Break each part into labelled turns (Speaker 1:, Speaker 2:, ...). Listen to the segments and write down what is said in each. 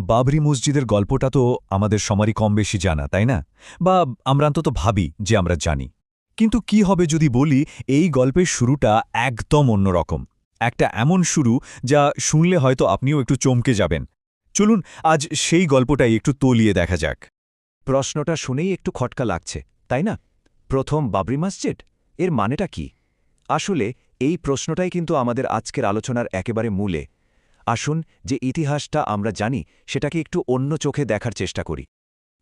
Speaker 1: বাবরি মসজিদের গল্পটা তো আমাদের সমারই কম বেশি জানা, তাই না? বা আমরা অন্তত ভাবি যে আমরা জানি। কিন্তু কি হবে যদি বলি, এই গল্পের শুরুটা একদম অন্যরকম একটা এমন শুরু যা শুনলে হয়তো আপনিও একটু চমকে যাবেন। চলুন, আজ সেই গল্পটাই একটু তলিয়ে দেখা যাক।
Speaker 2: প্রশ্নটা শুনেই একটু খটকা লাগছে, তাই না? প্রথম বাবরি মসজিদ? এর মানেটা কি? আসলে এই প্রশ্নটাই কিন্তু আমাদের আজকের আলোচনার একেবারে মূলে। আসুন যে ইতিহাসটা আমরা জানি, সেটাকে একটু অন্য চোখে দেখার চেষ্টা করি।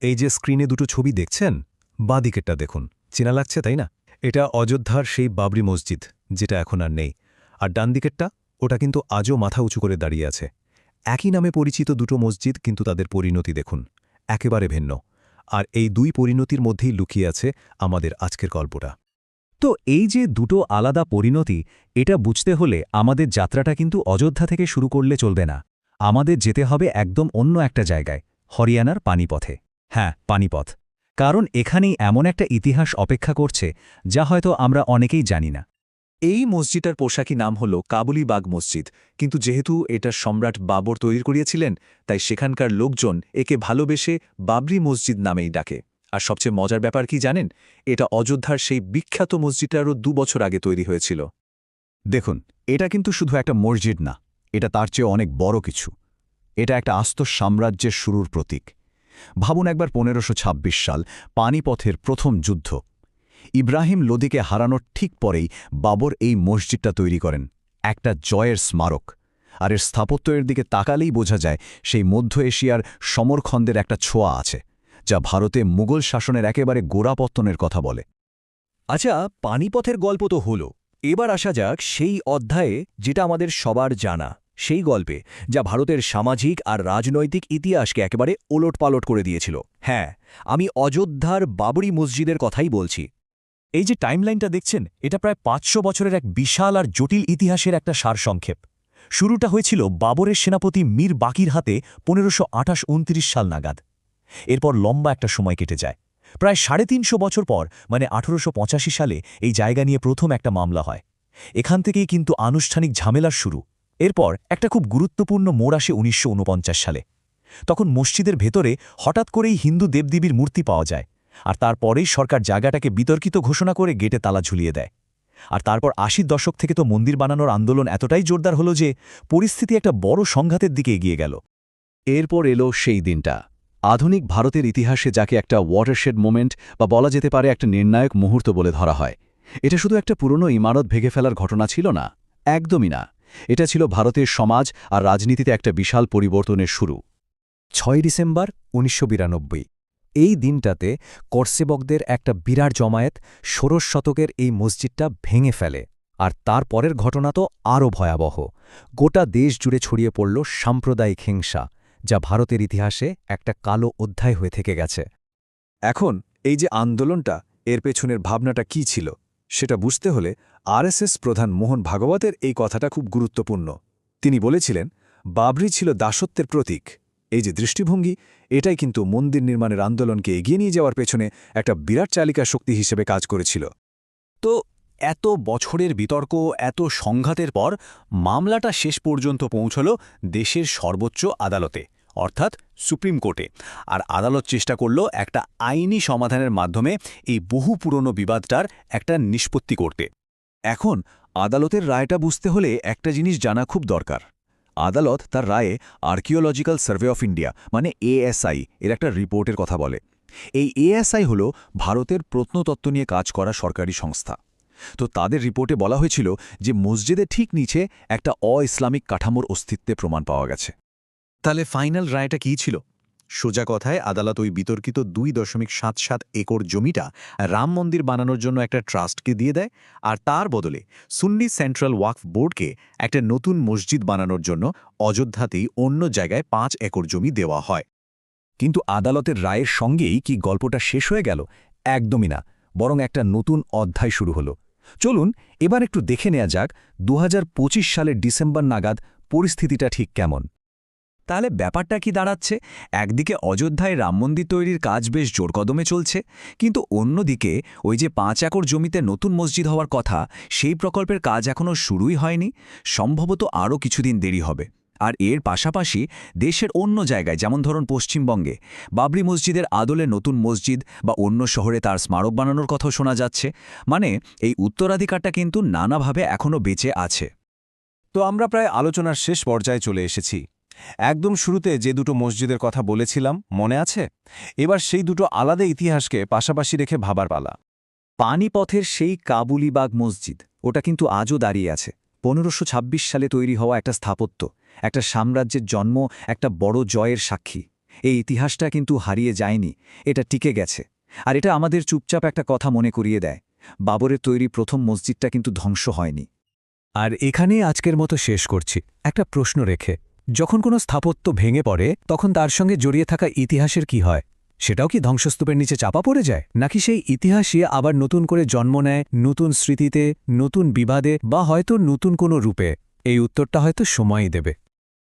Speaker 1: এই যে স্ক্রিনে দুটো ছবি দেখছেন বাদিকেরটা দেখুন। চেনা লাগছে, তাই না? এটা অযোধ্যার সেই বাবরি মসজিদ, যেটা এখন আর নেই। আর ডান দিকেরটা, ওটা কিন্তু আজও মাথা উঁচু করে দাঁড়িয়ে আছে। একই নামে পরিচিত দুটো মসজিদ, কিন্তু তাদের পরিণতি দেখুন। একেবারে ভিন্ন। আর এই দুই পরিণতির মধ্যেই লুকিয়ে আছে আমাদের আজকের গল্পটা।
Speaker 3: তো এই যে দুটো আলাদা পরিণতি, এটা বুঝতে হলে আমাদের যাত্রাটা কিন্তু অযোধ্যা থেকে শুরু করলে চলবে না। আমাদের যেতে হবে একদম অন্য একটা জায়গায়, হরিয়ানার পানিপথে। হ্যাঁ পানিপথ। কারণ এখানেই এমন একটা ইতিহাস অপেক্ষা করছে, যা হয়তো আমরা অনেকেই জানি না।
Speaker 2: এই মসজিদটার পোশাকি নাম হল কাবুলিবাগ মসজিদ, কিন্তু যেহেতু এটা সম্রাট বাবর তৈরি করিয়েছিলেন, তাই সেখানকার লোকজন একে ভালোবেসে বাবরি মসজিদ নামেই ডাকে। আর সবচেয়ে মজার ব্যাপার কি জানেন? এটা অযোধ্যার সেই বিখ্যাত মসজিদটারও দু বছর আগে তৈরি হয়েছিল।
Speaker 4: দেখুন, এটা কিন্তু শুধু একটা মসজিদ না, এটা তার চেয়ে অনেক বড় কিছু। এটা একটা আস্ত সাম্রাজ্যের শুরুর প্রতীক। ভাবুন একবার পনেরোশো ছাব্বিশ সাল, পানিপথের প্রথম যুদ্ধ। ইব্রাহিম লোদিকে হারানোর ঠিক পরেই বাবর এই মসজিদটা তৈরি করেন, একটা জয়ের স্মারক। আর এর স্থাপত্যের দিকে তাকালেই বোঝা যায়, সেই মধ্য এশিয়ার সমরখন্দের একটা ছোঁয়া আছে। যা ভারতে মুঘল শাসনের একেবারে গোড়াপত্তনের কথা বলে।
Speaker 5: আচ্ছা পানিপথের গল্প তো হল। এবার আসা যাক সেই অধ্যায়ে যেটা আমাদের সবার জানা, সেই গল্পে, যা ভারতের সামাজিক আর রাজনৈতিক ইতিহাসকে একেবারে ওলটপালট করে দিয়েছিল। হ্যাঁ আমি অযোধ্যার বাবরি মসজিদের কথাই বলছি।
Speaker 3: এই যে টাইমলাইনটা দেখছেন, এটা প্রায় পাঁচশো বছরের এক বিশাল আর জটিল ইতিহাসের একটা সারসংক্ষেপ। শুরুটা হয়েছিল বাবরের সেনাপতি মীর বাকির হাতে পনেরোশো আঠাশ সাল নাগাদ। এরপর লম্বা একটা সময় কেটে যায়। প্রায় সাড়ে তিনশো বছর পর মানে আঠেরোশো সালে, এই জায়গা নিয়ে প্রথম একটা মামলা হয়। এখান থেকেই কিন্তু আনুষ্ঠানিক ঝামেলার শুরু। এরপর একটা খুব গুরুত্বপূর্ণ মোড় আসে উনিশশো ঊনপঞ্চাশ সালে। তখন মসজিদের ভেতরে হঠাৎ করেই হিন্দু দেবদেবীর মূর্তি পাওয়া যায়, আর তারপরেই সরকার জায়গাটাকে বিতর্কিত ঘোষণা করে গেটে তালা ঝুলিয়ে দেয়। আর তারপর আশির দশক থেকে তো মন্দির বানানোর আন্দোলন এতটাই জোরদার হলো যে, পরিস্থিতি একটা বড় সংঘাতের দিকে এগিয়ে গেল।
Speaker 4: এরপর এলো সেই দিনটা। আধুনিক ভারতের ইতিহাসে যাকে একটা ওয়াটারশেড মোমেন্ট বা বলা যেতে পারে একটা নির্ণায়ক মুহূর্ত বলে ধরা হয়। এটা শুধু একটা পুরনো ইমারত ভেঙে ফেলার ঘটনা ছিল না, একদমই না। এটা ছিল ভারতের সমাজ আর রাজনীতিতে একটা বিশাল পরিবর্তনের শুরু।
Speaker 3: ছয় ডিসেম্বর উনিশশো বিরানব্বই। এই দিনটাতে করসেবকদের একটা বিরাট জমায়েত ষোড়শ শতকের এই মসজিদটা ভেঙে ফেলে, আর তার পরের ঘটনা তো আরও ভয়াবহ। গোটা দেশ জুড়ে ছড়িয়ে পড়ল সাম্প্রদায়িক হিংসা যা ভারতের ইতিহাসে একটা কালো অধ্যায় হয়ে থেকে গেছে।
Speaker 2: এখন এই যে আন্দোলনটা, এর পেছনের ভাবনাটা কি ছিল, সেটা বুঝতে হলে আরএসএস প্রধান মোহন ভাগবতের এই কথাটা খুব গুরুত্বপূর্ণ। তিনি বলেছিলেন, বাবরি ছিল দাসত্বের প্রতীক। এই যে দৃষ্টিভঙ্গি, এটাই কিন্তু মন্দির নির্মাণের আন্দোলনকে এগিয়ে নিয়ে যাওয়ার পেছনে একটা বিরাট চালিকা শক্তি হিসেবে কাজ করেছিল।
Speaker 5: তো এত বছরের বিতর্ক, এত সংঘাতের পর মামলাটা শেষ পর্যন্ত পৌঁছল দেশের সর্বোচ্চ আদালতে, অর্থাৎ সুপ্রিম কোর্টে। আর আদালত চেষ্টা করল একটা আইনি সমাধানের মাধ্যমে এই বহু পুরনো বিবাদটার একটা নিষ্পত্তি করতে।
Speaker 2: এখন আদালতের রায়টা বুঝতে হলে একটা জিনিস জানা খুব দরকার। আদালত তার রায়ে আর্কিওলজিক্যাল সার্ভে অফ ইন্ডিয়া মানে এএসআই, এর একটা রিপোর্টের কথা বলে। এই এএসআই হল ভারতের প্রত্নতত্ত্ব নিয়ে কাজ করা সরকারি সংস্থা। তো তাদের রিপোর্টে বলা হয়েছিল যে মসজিদে ঠিক নিচে একটা অ ইসলামিক কাঠামোর অস্তিত্বে প্রমাণ পাওয়া গেছে। তাহলে ফাইনাল রায়টা কী ছিল? সোজা কথায় আদালত ওই বিতর্কিত দুই দশমিক সাত সাত একর জমিটা রাম মন্দির বানানোর জন্য একটা ট্রাস্টকে দিয়ে দেয় আর তার বদলে সুন্নি সেন্ট্রাল ওয়াকফ বোর্ডকে একটা নতুন মসজিদ বানানোর জন্য অযোধ্যাতেই অন্য জায়গায় পাঁচ একর জমি দেওয়া হয়।
Speaker 3: কিন্তু আদালতের রায়ের সঙ্গেই কি গল্পটা শেষ হয়ে গেল? একদমই না। বরং একটা নতুন অধ্যায় শুরু হলো। চলুন এবার একটু দেখে নেওয়া যাক দুহাজার পঁচিশ সালের ডিসেম্বর নাগাদ পরিস্থিতিটা ঠিক কেমন। তাহলে ব্যাপারটা কি দাঁড়াচ্ছে? একদিকে অযোধ্যায় রাম মন্দির তৈরির কাজ বেশ জোরকদমে চলছে, কিন্তু অন্যদিকে ওই যে পাঁচ একর জমিতে নতুন মসজিদ হওয়ার কথা, সেই প্রকল্পের কাজ এখনও শুরুই হয়নি, সম্ভবত আরও কিছুদিন দেরি হবে।
Speaker 2: আর এর পাশাপাশি দেশের অন্য জায়গায়, যেমন ধরুন পশ্চিমবঙ্গে, বাবরি মসজিদের আদলে নতুন মসজিদ বা অন্য শহরে তার স্মারক বানানোর কথাও শোনা যাচ্ছে। মানে এই উত্তরাধিকারটা কিন্তু নানাভাবে এখনও বেঁচে আছে।
Speaker 1: তো আমরা প্রায় আলোচনার শেষ পর্যায়ে চলে এসেছি। একদম শুরুতে যে দুটো মসজিদের কথা বলেছিলাম, মনে আছে? এবার সেই দুটো আলাদা ইতিহাসকে পাশাপাশি রেখে ভাবার পালা।
Speaker 4: পানিপথের সেই কাবুলিবাগ মসজিদ, ওটা কিন্তু আজও দাঁড়িয়ে আছে। পনেরোশো সালে তৈরি হওয়া একটা স্থাপত্য। একটা সাম্রাজ্যের জন্ম, একটা বড় জয়ের সাক্ষী। এই ইতিহাসটা কিন্তু হারিয়ে যায়নি, এটা টিকে গেছে। আর এটা আমাদের চুপচাপ একটা কথা মনে করিয়ে দেয়, বাবরের তৈরি প্রথম মসজিদটা কিন্তু ধ্বংস হয়নি।
Speaker 1: আর এখানেই আজকের মতো শেষ করছি। একটা প্রশ্ন রেখে, যখন কোনো স্থাপত্য ভেঙে পড়ে, তখন তার সঙ্গে জড়িয়ে থাকা ইতিহাসের কি হয়? সেটাও কি ধ্বংসস্তূপের নিচে চাপা পড়ে যায়? নাকি সেই ইতিহাসই আবার নতুন করে জন্ম নেয়, নতুন স্মৃতিতে, নতুন বিবাদে, বা হয়তো নতুন কোনো রূপে? এই উত্তরটা হয়তো সময়ই দেবে।